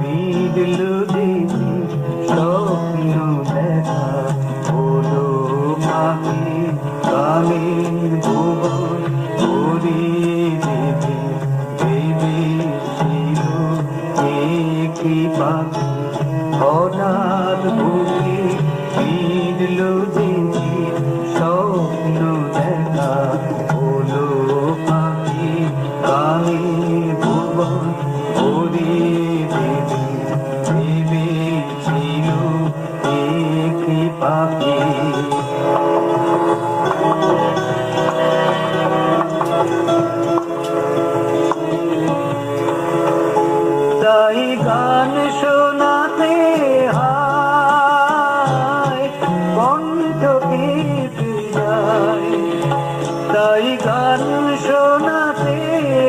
বিদলো দিন স্বপ্ন দেখা হলো পাখি কামের ভুবন ঘুরিয়ে দেবে ভেবেছিল একটি পাখি, হঠাৎ বুকে তাই গান শোনাতে তাই গান শোনাতে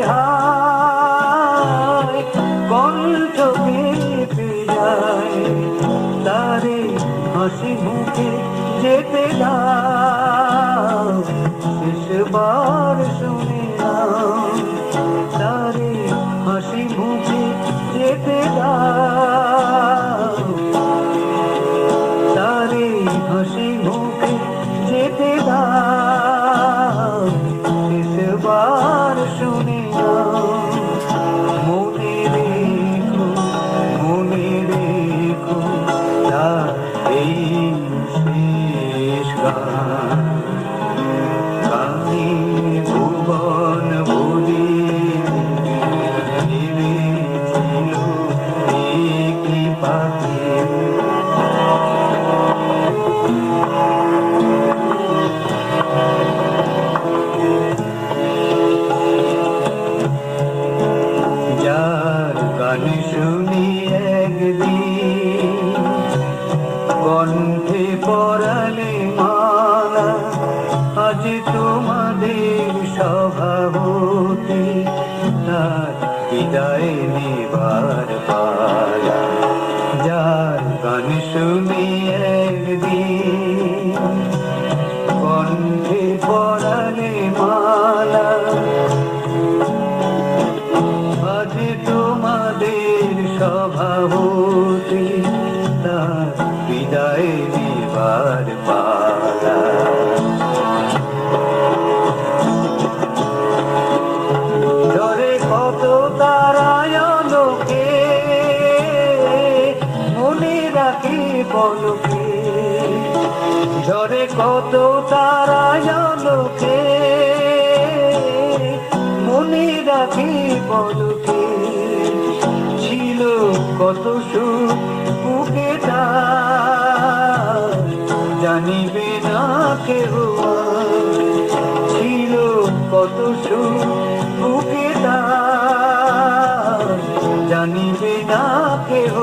হায় তারে হাসি মুখে যেতে দাও শেষবার যেতে দাও। তারে হাসি মুখে যেতে দাও। শেষবার শুনে মনে রেখো মনে রেখো, তার এই শেষ গান। গান শুনি একদিন। কণ্ঠে পড়ালে মালা, আজ তোমাদের স্বভাবতি তার বিদায় নেবার পালা। যার গান শুনি তোমাদের স্বভাবতে তার বিদায় নেবার পালা। ধরে কত তারায়ণকে মনে রাখি বলকে। ধরে কত তারায়ণকে মনে রাখি বলকে। কত সুখ বুকে জানিবে না কেহ ছিল কত সুখ বুকে জানিবে না কেহ